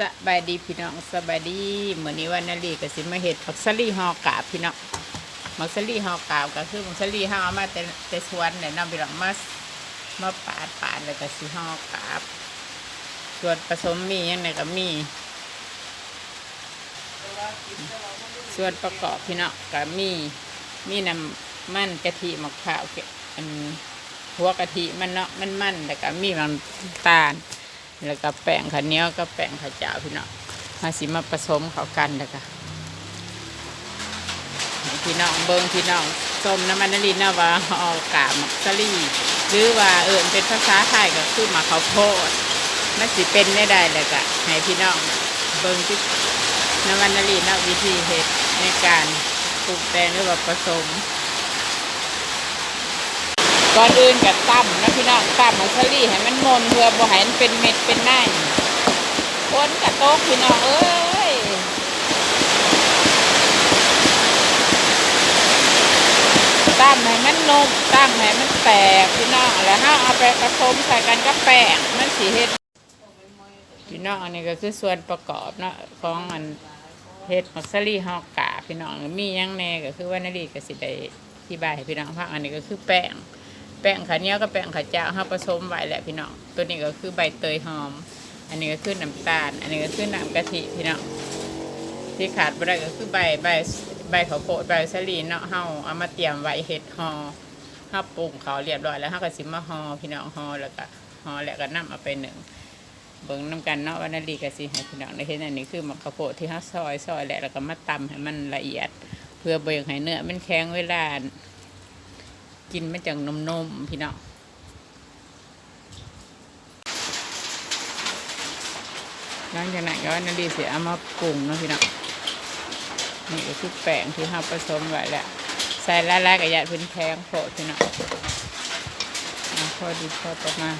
สบายดีพี่น้องสบายดีเหมือนนี้วันนาลีก็สิมาเห็ดผักสลีหอกาบพี่น้องมักสลีหอกาบก็คือมักสลีห่อเอมาแต่แต่สวนเนี่ยนำไปหลังมามาปาดปาดแล้วก็สิห่อกาบส่วนผสมมีอย่างไรก็มี ส่วนประกอบพี่น้องก็มี มีน้ำมันกะทิมะพร้าวเกอันหัวกะทิมันเนาะมันมันแล้วก็มีน้ำตาล แล้วก็แป้งข้าวเหนียวก็แป้งข้าวเจ้าพี่น้องมาสิมาผสมเข้ากันแล้วก็พี่น้องเบิ้งพี่น้องส้มน้ำมันนลีนะว่าห่อกาบมักสลีหรือว่าเอื่นเป็นภาษาไทยก็คือมาข้าวโพดมันสิเป็นได้ได้เลยก็ให้พี่น้องเบิ้งที่น้ำมันนลีนะวิธีเฮ็ดในการปรุงแต่งหรือว่าผสม ก่อนอื่นกับตั้มนะพี่น้องตั้มมังสลี่ให้มันมนเพื่อบ่ให้มันเป็นเม็ดเป็นหน้าคนกับโต๊ะพี่น้องเอ้ยตั้มให้มันนุ่มตั้มให้มันแตกพี่น้องแล้วห้าเอาไปผสมใส่กันกับแป้งมันสีเฮ็ดพี่น้องอันนี้ก็คือส่วนประกอบเนาะของอันเฮ็ดมักสลี่ฮอกกาพี่น้องมียังแน่ก็คือว่านาฬิก็สิได้ที่บายให้พี่น้องฟังอันนี้ก็คือแป้ง แป้งข้าวเหนียวกับแป้งข้าวเจ้าเราผสมไว้แหละพี่น้องตัวนี้ก็คือใบเตยหอม อันนี้ก็คือน้ำตาล อันนี้ก็คือน้ำกะทิพี่น้องที่ขาดไม่ได้ก็คือใบใบใบข้าวโพดใบสลีเนาะเฮาเอามาเตรียมไว้เห็ดห่อเฮาปรุงเขาเรียบร้อยแล้วเฮาก็สิมาห่อพี่น้องห่อแล้วก็ห่อแล้วก็นํเอาไปหนึ่งเบิ่งน้ำกันเนาะวันนาลีก็สิให้พี่น้องได้เห็นอันนี้คือมะข้าวโพดที่เฮาซอยซอยแหล้วแล้วก็มาตำให้มันละเอียด เพื่อเบิ่งให้เนื้อมันแข็งเวลา กินมันจังนมๆพี่น้องหลังจากนั้นก็นาดีเสียเอามาปรุงเนาะพี่น้องนี่ก็คือแป้งที่เราผสมไว้แล้วใส่ละลายๆกับยาพื้นแพงโผล่พี่น้องเอาพอดีพอประมาณ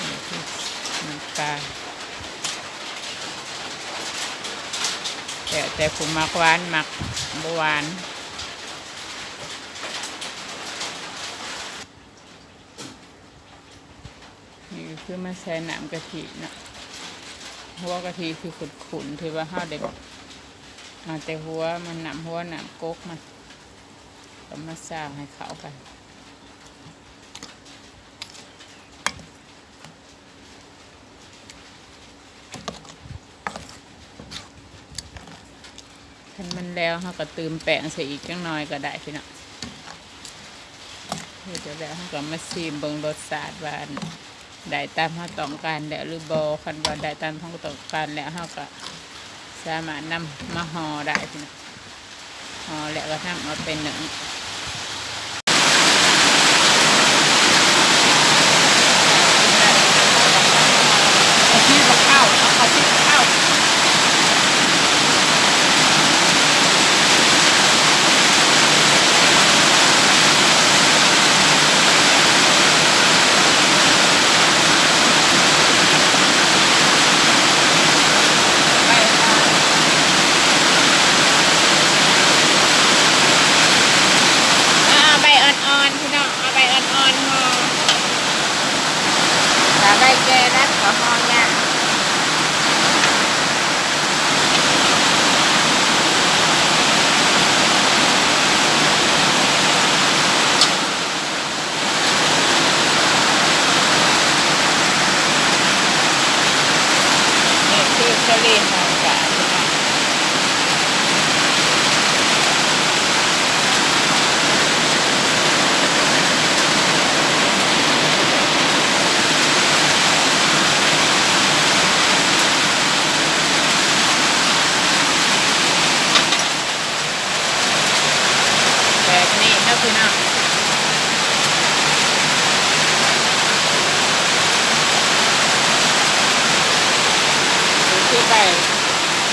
นี่คือน้ำตาลแต่แต่ผมมักหวานมักบหวาน คือมาใส่น้ำกะทิเนาะหัวกะทิคือขุนๆที่ว่าห้าได้บอกมาแต่หัวมันหนำหัวหนำก๊กมันก็มาสร้างให้เขากันทันมันแล้วเขาก็ตืมแป้งใส่อีกจังน้อยก็ได้พี่น้องเดี๋ยวแล้วเขาก็มาซีมเบิ่งรสชาติว่าน ได้ตามเขาต้องการแล้วหรือบอคันว่าได้ตามเขาต้องการแล้วเขาก็สามารถนำมาห่อได้พี่น้องห่อแล้วก็ทำเอาเป็นหนึ่งเอาที่กับข้าวเอาเอาที่กับข้าวไปค่ะเอาใบอ่อนๆพี่น้องเอาใบอ่อนๆห่อถ้าใบแก่แล้วก็ห่อยากนี่คือสลีหอมกาพี่น้อง แบบนี้นะพี่น้องดูที่ใบ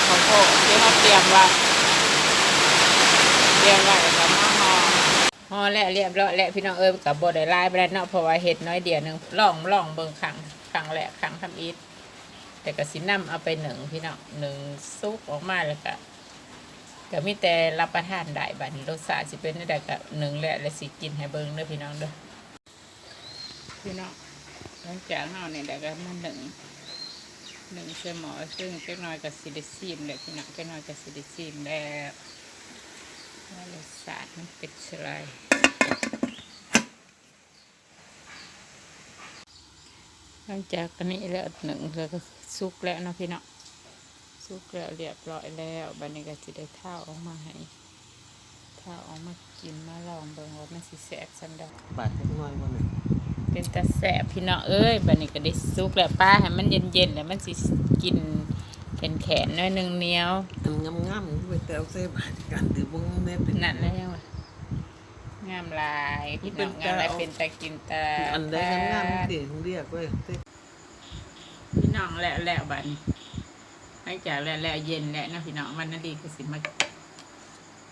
ของโพดที่ เตรียมไว้เตรียมไว้กับมะฮอฮอแล้วเรียบร้อยแล้วพี่น้องเอ้ยกับบได้ลายไปแล้วเนาะเพราะว่าเห็ดน้อยเดียวหนึ่งล่องล่องเบิ่งขังขังแหละขังทำอีทแต่ก็สินํเอาไปหนึ่งพี่น้องหนึ่งซุกออกมาแล้วก็ก็มีแต่รับประทานได้บัดนี้รสชาติสิเป็นได้ก็หนึ่งแหละและสิกินให้เบิ่งเด้อพี่น้องเด้อพี่น้องหลังจากเฮาเนี่ยได้ก็มาหนึ่ง หนึ่งเสหมอซึ่งเล็กน้อยกับซิลิซีมเลยพี่น้องเล็กน้อยกับซิลิซีมแล้วว่ารสชาติมันเป็นอะไรหลังจากอันนี้แล้วหนึ่งแล้วก็สุกแล้วนะพี่น้องสุกแล้วเรียบร้อยแล้วบันนี้ก็จะได้เท่าออกมาให้เท่าออกมากินมาลองเบิ่งว่ามันสิแสบสันดอกบาดจักน่อยบ่นี่ง เป็นตาแสบพี่น้องเอ้ยบัดนี้ก็ได้ซุกแล้วป้าให้มันเย็นๆแล้วมันสิกินแขนแขนๆหน้อยหนึงเหนียวอันงามๆไปแต่เอาใส่บาดกันถือบ่งแม่เป็นนั่นแล้วว่ะงามลายพี่น้องงามลายเป็นตากินตาอันใดงามๆที่เรียกไว้เต้พี่น้องแล้วแล้วบัดนี้หลังจากแล้วแล้วเย็นแล้วนะพี่น้องวันนั้นดีก็สิมา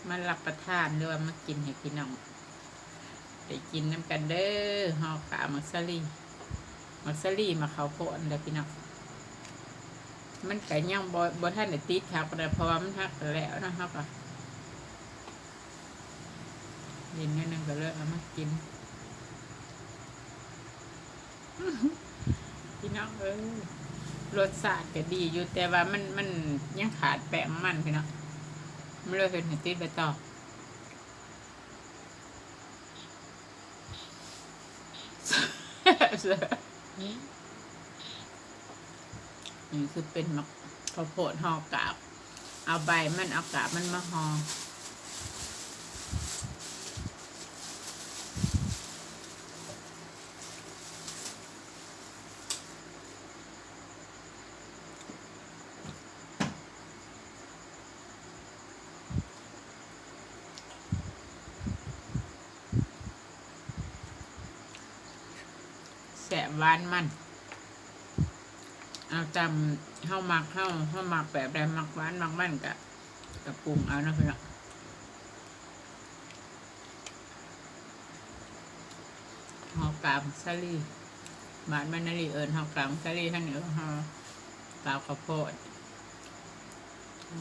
มารับประทานหรือว่ามากินให้พี่น้อง ได้กินน้ำกันเด้อห่อขามักซาลีมักซาลีมาเขาโพดเด้อพี่น้องมันก็ยังบ่บ่ทันได้ติดครับแต่พราะว่ามันหักแล้วนะครับอะเย็นนิดนึงก็เลยเอามากินพี่น้องเอ้ยรสชาติก็ดีอยู่แต่ว่ามันมันยังขาดแป้งมันพี่น้องไม่เลยเห็นติดไปต่อ นี่คือเป็นมะข้าวโพดห่อกาบ เอาใบมันเอากาบมันมาห่อ หวานมัน เอาจำเข้ามักเข้าเข้ามักแบบใดมักหวานมักมันกะกะปรุงเอานะพี่น้องหอกามซาลีบานมันนาลีเอิญหอกามซาลีท่านเหนือหอกาบข้าวโพด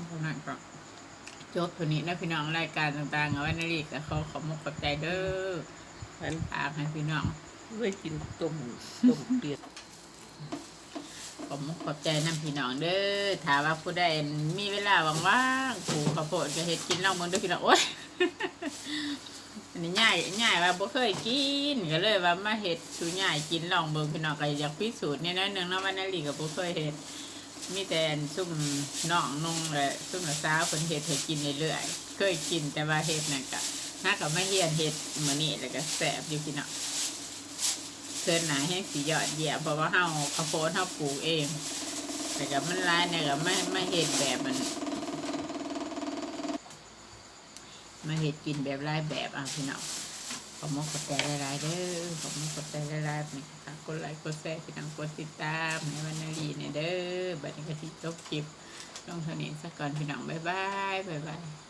เพรนั้นก็จบตัวนี้นะพี่น้องรายการต่างๆเอาไว้นาลีก็ขอขอมุกขอบใจเด้ออันฝากให้พี่น้อง ไว้กินต้มต้มเปียกผมขอบใจน้ำพี่น้องเด้อถามว่าผู้ใดมีเวลาว่างๆผูข้าวโพดก็เฮ็ดกินลองเบิ่งเด้อพี่น้องโอ้ยอันนี้ง่ายง่ายว่าบ่เคยกินก็เลยว่ามาเฮ็ดสูง่ายกินลองเบิ่งพี่น้องก็อยากพิสูจน์นิดหน่อยหนึงเนาะว่านาลีก็บ่เคยเฮ็ดมีแต่อันซุ่มน้องนุ่งและซุ่มน้าสาวเพิ่นเฮ็ดให้กินเรื่อยๆเคยกินแต่ว่าเฮ็ดนั่นก็หาก็มาเฮียนเฮ็ดมื้อนี้แล้วก็แซ่บอยู่พี่น้อง เชิญหนาให้สียอดเยี่ยเพราะว่าเฮาข้าวโพดเฮาปลูกเอง แต่ก็มันร้ายเนี่ยก็ไม่ไม่เห็ดแบบมันมาเห็ดกินแบบรายแบบอะพี่น้องขอมกกดใจหลายๆเด้อขอมกกดใจหลายๆนี่ค่ะกดไลค์กดแชร์พี่น้องกดติดตามในวันนาลีเนี่ยเด้อบัดนี้ก็ที่จบคลิปลงเท่านี้สักก่อนพี่น้องบ๊ายบายบ๊ายบาย